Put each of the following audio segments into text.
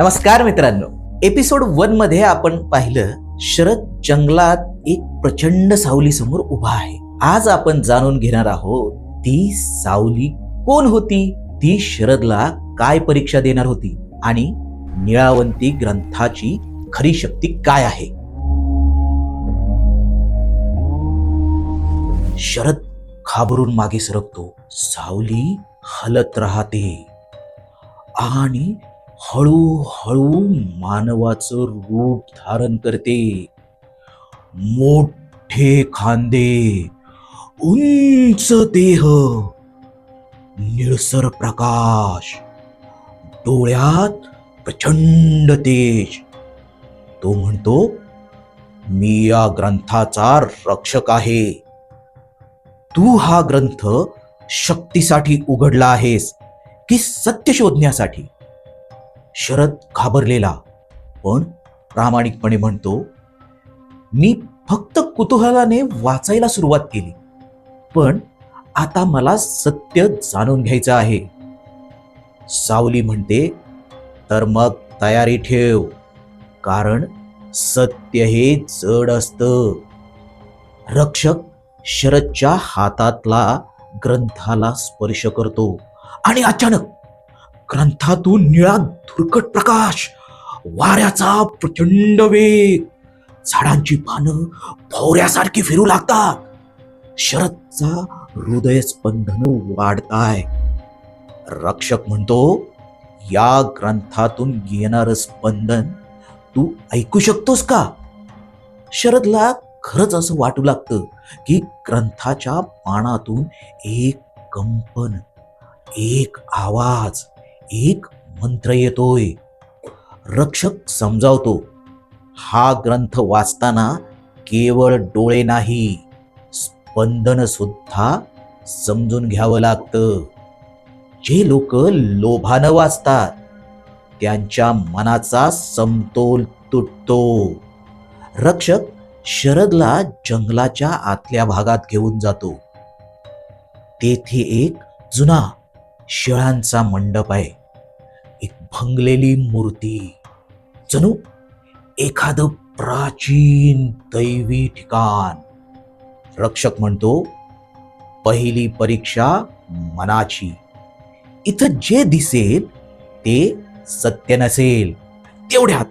नमस्कार मित्रांनो. एपिसोड वनमध्ये आपण पाहिलं शरद जंगलात एक प्रचंड सावली समोर उभा आहे. आज आपण जाणून घेणार आहोत ती सावली कोण होती? ती शरदला काय परीक्षा देणार होती? आणि निळावंती ग्रंथाची खरी शक्ती काय आहे? शरद खाबरून मागे सरकतो. सावली हलत राहते. आणि हळूहळू मानवाचं रूप धारण करते. मोठे खांदे उंच देह निळसर प्रकाश डोळ्यात प्रचंड तेज. तो म्हणतो मी या ग्रंथाचा रक्षक आहे. तू हा ग्रंथ शक्तीसाठी उघडला आहेस की सत्य शोधण्यासाठी? शरद घाबरलेला. पण प्रामाणिकपणे म्हणतो मी फक्त कुतूहलाने वाचायला सुरुवात केली. पण आता मला सत्य जाणून घ्यायचं आहे. सावली म्हणते तर मग तयारी ठेव कारण सत्य हे जड असतं. रक्षक शरदच्या हातातला ग्रंथाला स्पर्श करतो आणि अचानक ग्रंथातून निळा धुरकट प्रकाश वाऱ्याचा प्रचंड वेग. झाडांची पानं भोऱ्यासारखी फिरू लागतात. शरदचा हृदय स्पंदन वाढताय. रक्षक म्हणतो या ग्रंथातून येणारं स्पंदन तू ऐकू शकतोस का? शरदला खरंच असं वाटू लागतं की ग्रंथाच्या पानातून एक कंपन एक आवाज एक मंत्र येतोय. रक्षक समजावतो हा ग्रंथ वाचताना केवळ डोळे नाही स्पंदन सुद्धा समजून घ्यावं लागतं. जे लोक लोभानं वाचतात त्यांच्या मनाचा समतोल तुटतो. रक्षक शरदला जंगलाच्या आतल्या भागात घेऊन जातो. तेथे एक जुना शिळांचा मंडप आहे. भंगलेली मूर्ती. जणू एखादं प्राचीन दैवी ठिकाण. रक्षक म्हणतो पहिली परीक्षा मनाची. इथं जे दिसेल ते सत्य नसेल. तेवढ्यात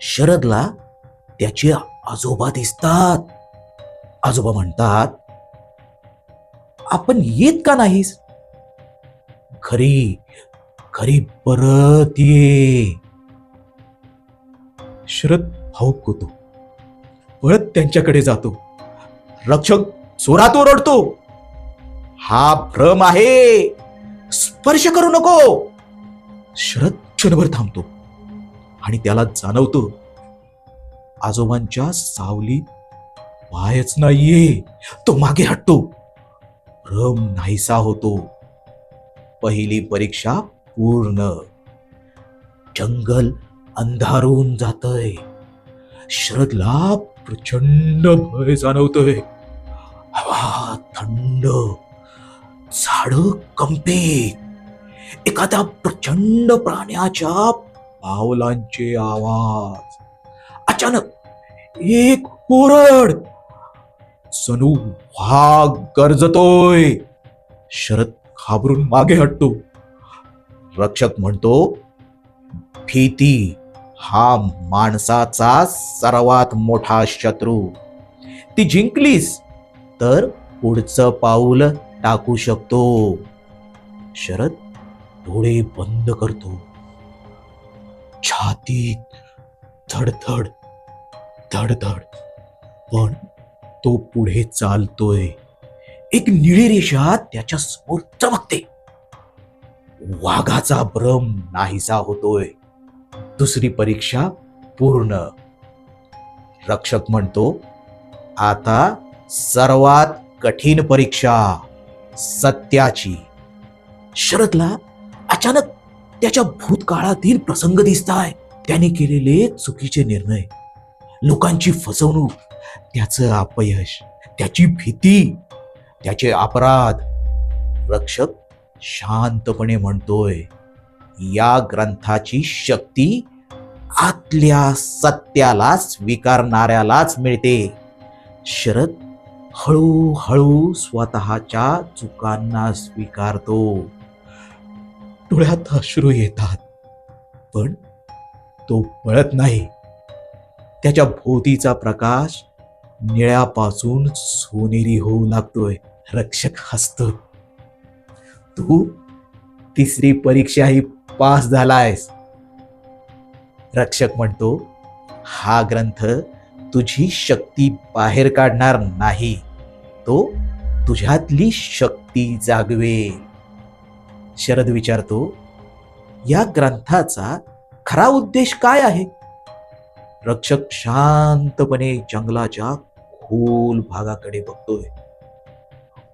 शरदला त्याचे आजोबा दिसतात. आजोबा म्हणतात आपण येत का नाहीस? घरी घरी परत ये. शरद भाऊक होतो. पळत त्यांच्याकडे जातो. रक्षक जोरात ओरडतो. हा भ्रम आहे. स्पर्श करू नको. शरद क्षणभर थांबतो. आणि त्याला जाणवतो आजोबांच्या सावलीत पायच नाहीये. तो मागे हटतो. भ्रम नाहीसा होतो. पहिली परीक्षा पूर्ण. जंगल अंधारून जातय. शरदला प्रचंड भय जाणवतोय. हवा थंड झाड कंपित. एखाद्या प्रचंड प्राण्याच्या पावलांचे आवाज. अचानक एक ओरड. सनू वाघ गरजतोय. शरद घाबरून मागे हटतो. रक्षक म्हणतो भीती हा माणसाचा सर्वात मोठा शत्रू. ती जिंकलीस तर पुढचं पाऊल टाकू शकतो. शरद डोळे बंद करतो. छातीत धडधड धडधड पण तो पुढे चालतोय. एक निळी रेषा त्याच्यासमोर चमकते. वाघाचा भ्रम नाहीसा होतोय. दुसरी परीक्षा पूर्ण. रक्षक म्हणतो आता सर्वात कठीण परीक्षा सत्याची. शरदला अचानक त्याच्या भूतकाळातील प्रसंग दिसताय. त्याने केलेले चुकीचे निर्णय. लोकांची फसवणूक त्याचं अपयश त्याची भीती त्याचे अपराध. रक्षक शांतपणे म्हणतोय या ग्रंथाची शक्ती आतल्या सत्याला स्वीकारणाऱ्यालाच मिळते. शरद हळूहळू स्वतःच्या चुकांना स्वीकारतो. डोळ्यात अश्रू येतात पण तो पळत नाही. त्याच्या भोवतीचा प्रकाश निळ्यापासून सोनेरी होऊ लागतोय. रक्षक हसतं. तू तिसरी परीक्षा ही पास झालायस. रक्षक म्हणतो हा ग्रंथ तुझी शक्ती बाहेर काढणार नाही. तो तुझ्यातली शक्ती जागवे. शरद विचारतो या ग्रंथाचा खरा उद्देश काय आहे? रक्षक शांतपणे जंगलाच्या खोल भागाकडे बघतोय.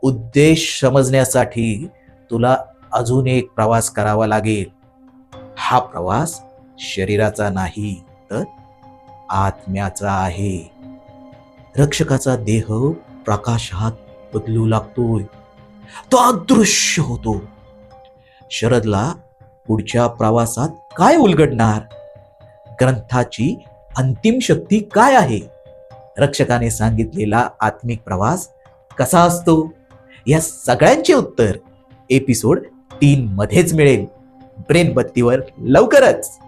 उद्देश समजण्यासाठी तुला अजून एक प्रवास करावा लागेल. हा प्रवास शरीराचा नाही तर आत्म्याचा आहे. रक्षकाचा देह प्रकाशात बदलू लागतोय. तो अदृश्य होतो. शरदला पुढच्या प्रवासात काय उलगडणार? ग्रंथाची अंतिम शक्ती काय आहे? रक्षकाने सांगितलेला आत्मिक प्रवास कसा असतो? या सगळ्यांचे उत्तर एपिसोड तीन मध्येच मिळेल. ब्रेन बत्तीवर लवकरच!